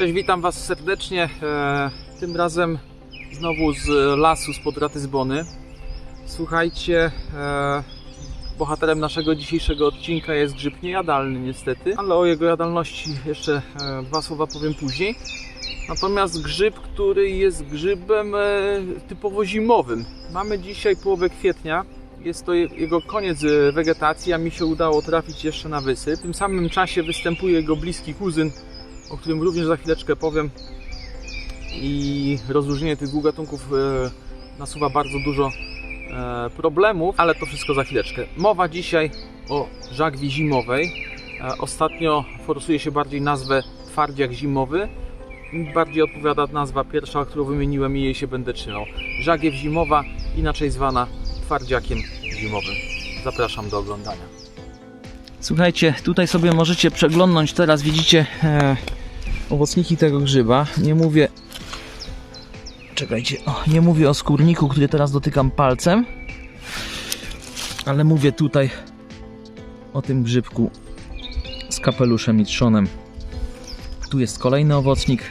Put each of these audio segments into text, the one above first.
Cześć, witam Was serdecznie. E, tym razem znowu z lasu spod Ratyzbony. Słuchajcie, e, bohaterem naszego dzisiejszego odcinka jest grzyb niejadalny niestety, ale o jego jadalności jeszcze e, dwa słowa powiem później. Natomiast grzyb, który jest grzybem typowo zimowym. Mamy dzisiaj połowę kwietnia. Jest to je- jego koniec wegetacji, a mi się udało trafić jeszcze na wysyp. W tym samym czasie występuje jego bliski kuzyn, o którym również za chwileczkę powiem. I rozróżnienie tych dwóch gatunków e, nasuwa bardzo dużo e, problemów, ale to wszystko za chwileczkę. Mowa dzisiaj o żagwi zimowej. E, ostatnio forsuje się bardziej nazwę twardziak zimowy. Bardziej odpowiada nazwa pierwsza, którą wymieniłem i jej się będę trzymał. Żagiew zimowa, inaczej zwana twardziakiem zimowym. Zapraszam do oglądania. Słuchajcie, tutaj sobie możecie przeglądnąć teraz, widzicie e, owocniki tego grzyba. Nie mówię. Czekajcie, o, nie mówię o skórniku, który teraz dotykam palcem, ale mówię tutaj o tym grzybku z kapeluszem i trzonem. Tu jest kolejny owocnik.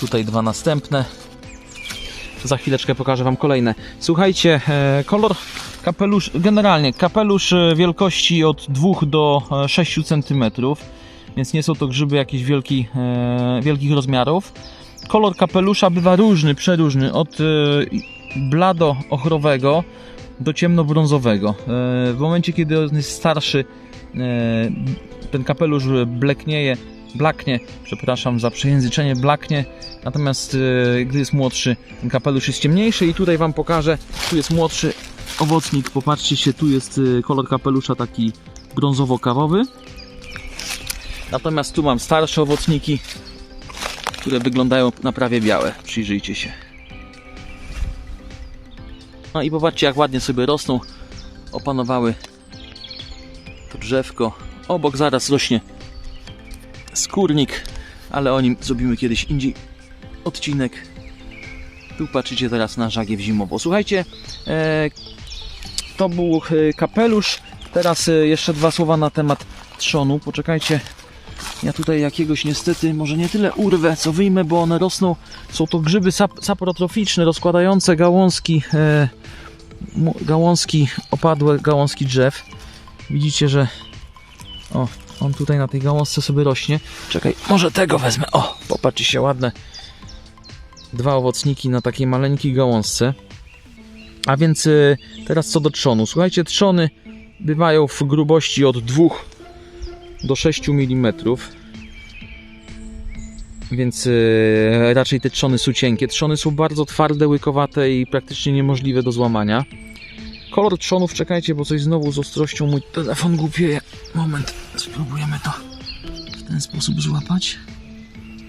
Tutaj dwa następne. Za chwileczkę pokażę Wam kolejne. Słuchajcie, e, kolor kapelusz, generalnie kapelusz e, wielkości od 2 do e, 6 cm, więc nie są to grzyby jakichś wielki, e, wielkich rozmiarów. Kolor kapelusza bywa różny, przeróżny, od e, blado ochrowego do ciemnobrązowego. E, w momencie, kiedy on jest starszy, e, ten kapelusz bleknieje, blaknie, przepraszam za przejęzyczenie, blaknie, natomiast e, gdy jest młodszy, ten kapelusz jest ciemniejszy i tutaj Wam pokażę, tu jest młodszy owocnik, popatrzcie się, tu jest e, kolor kapelusza taki brązowo-kawowy, natomiast tu mam starsze owocniki, które wyglądają na prawie białe, przyjrzyjcie się. No i popatrzcie jak ładnie sobie rosną, opanowały to drzewko, obok zaraz rośnie skórnik, ale o nim zrobimy kiedyś indziej odcinek. Tu patrzycie teraz na żagiew zimową. Słuchajcie, e, to był e, kapelusz. Teraz e, jeszcze dwa słowa na temat trzonu. Poczekajcie, ja tutaj jakiegoś niestety może nie tyle urwę, co wyjmę, bo one rosną. Są to grzyby sap, saprotroficzne, rozkładające gałązki, e, gałązki, opadłe gałązki drzew. Widzicie, że o, on tutaj na tej gałązce sobie rośnie. Czekaj, może tego wezmę. O, popatrzcie się, ładne. Dwa owocniki na takiej maleńkiej gałązce. A więc y, teraz co do trzonu. Słuchajcie, trzony bywają w grubości od 2 do 6 mm. Więc y, raczej te trzony są cienkie. Trzony są bardzo twarde, łykowate i praktycznie niemożliwe do złamania. Kolor trzonów, czekajcie, bo coś znowu z ostrością mój telefon głupieje. Moment, spróbujemy to w ten sposób złapać.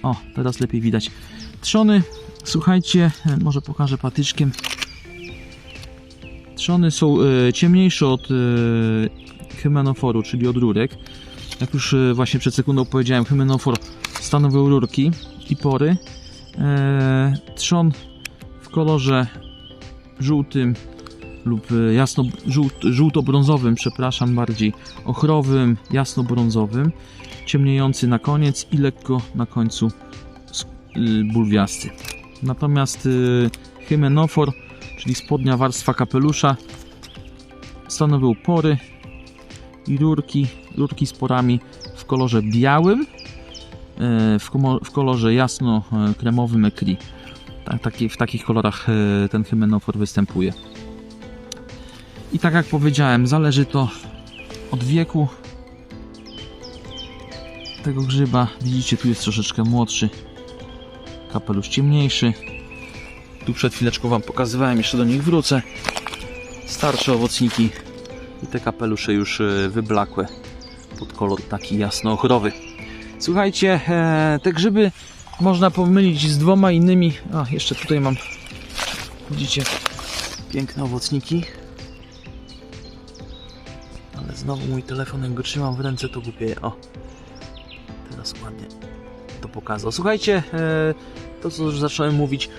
O, teraz lepiej widać. Trzony, słuchajcie, może pokażę patyczkiem. Trzony są e, ciemniejsze od e, hymenoforu, czyli od rurek. Jak już e, właśnie przed sekundą powiedziałem, hymenofor stanowią rurki i pory. Trzon w kolorze żółtym lub jasno żółt, żółto-brązowym, przepraszam, bardziej ochrowym, jasno-brązowym, ciemniejący na koniec i lekko na końcu y, bulwiasty. Natomiast hymenofor, czyli spodnia warstwa kapelusza, stanowią pory i rurki, rurki z porami w kolorze białym, e, w, kolorze jasno-kremowym ekri. W takich kolorach e, ten hymenofor występuje. I tak jak powiedziałem, zależy to od wieku tego grzyba. Widzicie, tu jest troszeczkę młodszy, kapelusz ciemniejszy. Tu przed chwileczką Wam pokazywałem, jeszcze do nich wrócę. Starsze owocniki i te kapelusze już e, wyblakłe pod kolor taki jasno-ochrowy. Słuchajcie, e, te grzyby można pomylić z dwoma innymi. A, jeszcze tutaj mam, widzicie, piękne owocniki. Ale znowu mój telefon, jak go trzymam w ręce, to głupieje. O, teraz ładnie to pokazał. Słuchajcie, e, to co już zacząłem mówić,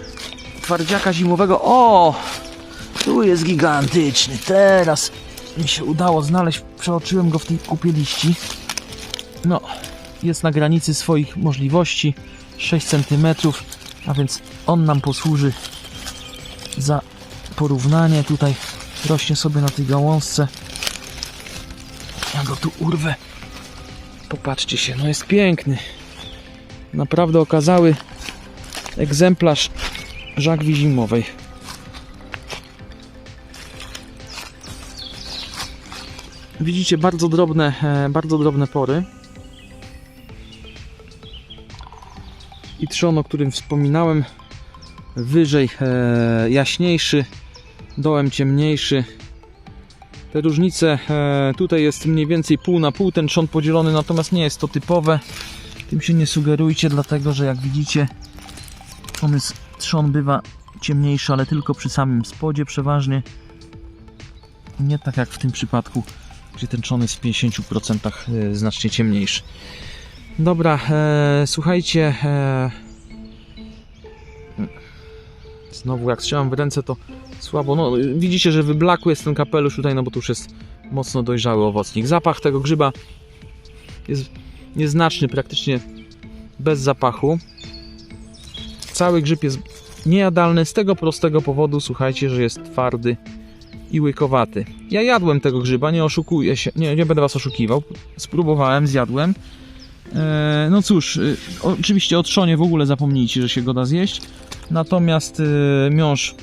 twardziaka zimowego. O, tu jest gigantyczny. Teraz mi się udało znaleźć, przeoczyłem go w tej kupie liści. No, jest na granicy swoich możliwości 6 cm, a więc on nam posłuży za porównanie. Tutaj rośnie sobie na tej gałązce. Ja go tu urwę. Popatrzcie się, no jest piękny. Naprawdę okazały egzemplarz żagwi zimowej. Widzicie bardzo drobne, e, bardzo drobne pory. I trzon, o którym wspominałem, wyżej e, jaśniejszy, dołem ciemniejszy. Te różnice e, tutaj jest mniej więcej pół na pół ten trzon podzielony, natomiast nie jest to typowe. Tym się nie sugerujcie, dlatego że jak widzicie, on jest, trzon bywa ciemniejszy, ale tylko przy samym spodzie przeważnie. Nie tak jak w tym przypadku, gdzie ten trzon jest w 50% e, znacznie ciemniejszy. Dobra, e, słuchajcie. E, znowu, jak trzymam w ręce, to słabo. No, widzicie, że wyblakły jest ten kapelusz tutaj, no bo to już jest mocno dojrzały owocnik. Zapach tego grzyba jest nieznaczny, praktycznie bez zapachu. Cały grzyb jest niejadalny z tego prostego powodu, słuchajcie, że jest twardy i łykowaty. Ja jadłem tego grzyba, nie oszukuję się, nie, nie będę was oszukiwał. Spróbowałem, zjadłem. E, no cóż, y, oczywiście o trzonie w ogóle zapomnijcie, że się go da zjeść. Natomiast y, miąższ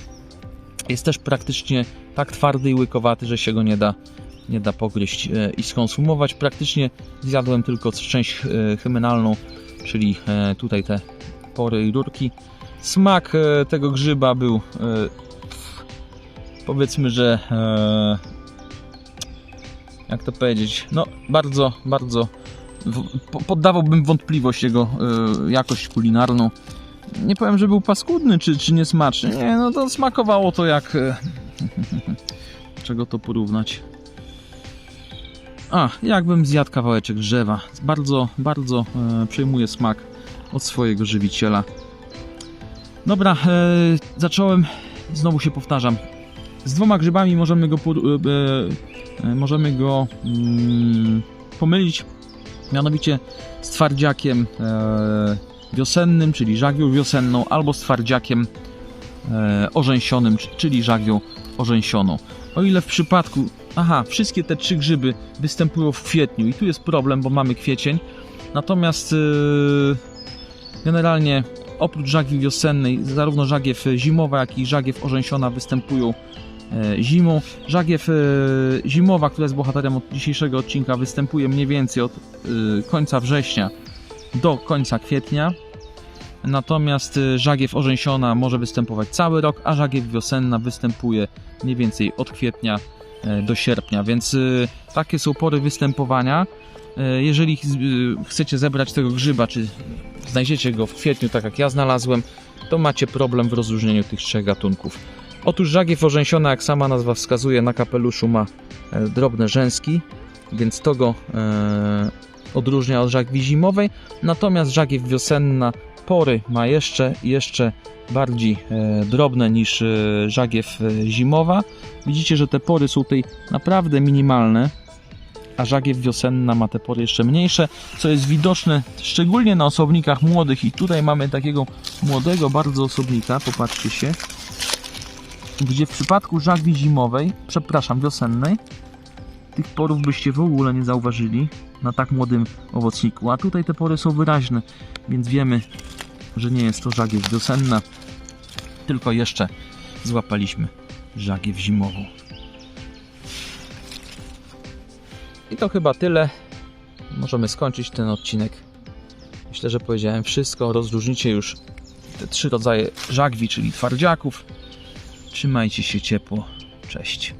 jest też praktycznie tak twardy i łykowaty, że się go nie da, nie da pogryźć e, i skonsumować. Praktycznie zjadłem tylko część e, hymenalną, czyli e, tutaj te pory i rurki. Smak e, tego grzyba był e, powiedzmy, że e, jak to powiedzieć, no bardzo, bardzo poddawałbym wątpliwość jego jakość kulinarną. Nie powiem, że był paskudny czy, czy niesmaczny. Nie, no to smakowało to jak... Czego to porównać? A, jakbym zjadł kawałeczek drzewa. Bardzo, bardzo e, przejmuje smak od swojego żywiciela. Dobra, e, zacząłem, znowu się powtarzam. Z dwoma grzybami możemy go, e, e, możemy go mm, pomylić. Mianowicie z twardziakiem e, wiosennym, czyli żagwią wiosenną, albo z twardziakiem e, orzęsionym, czyli żagwią orzęsioną. O ile w przypadku, aha, wszystkie te trzy grzyby występują w kwietniu i tu jest problem, bo mamy kwiecień, natomiast e, generalnie oprócz żagwi wiosennej, zarówno żagiew zimowa, jak i żagiew orzęsiona występują e, zimą. Żagiew e, zimowa, która jest bohaterem od dzisiejszego odcinka, występuje mniej więcej od e, końca września do końca kwietnia. Natomiast żagiew orzęsiona może występować cały rok, a żagiew wiosenna występuje mniej więcej od kwietnia do sierpnia, więc takie są pory występowania. E, Jeżeli e, chcecie zebrać tego grzyba, czy znajdziecie go w kwietniu, tak jak ja znalazłem, to macie problem w rozróżnieniu tych trzech gatunków. Otóż żagiew orzęsiona, jak sama nazwa wskazuje, na kapeluszu ma e, drobne rzęski, więc to go e, odróżnia od żagwi zimowej. Natomiast żagiew wiosenna pory ma jeszcze, jeszcze bardziej e, drobne niż e, żagiew zimowa. Widzicie, że te pory są tutaj naprawdę minimalne, a żagiew wiosenna ma te pory jeszcze mniejsze, co jest widoczne szczególnie na osobnikach młodych. I tutaj mamy takiego młodego bardzo osobnika, popatrzcie się, gdzie w przypadku żagwi zimowej, przepraszam, wiosennej, tych porów byście w ogóle nie zauważyli na tak młodym owocniku, a tutaj te pory są wyraźne, więc wiemy, że nie jest to żagiew wiosenna, tylko jeszcze złapaliśmy żagiew zimową. I to chyba tyle. Możemy skończyć ten odcinek. Myślę, że powiedziałem wszystko. Rozróżnicie już te trzy rodzaje żagwi, czyli twardziaków. Trzymajcie się ciepło. Cześć.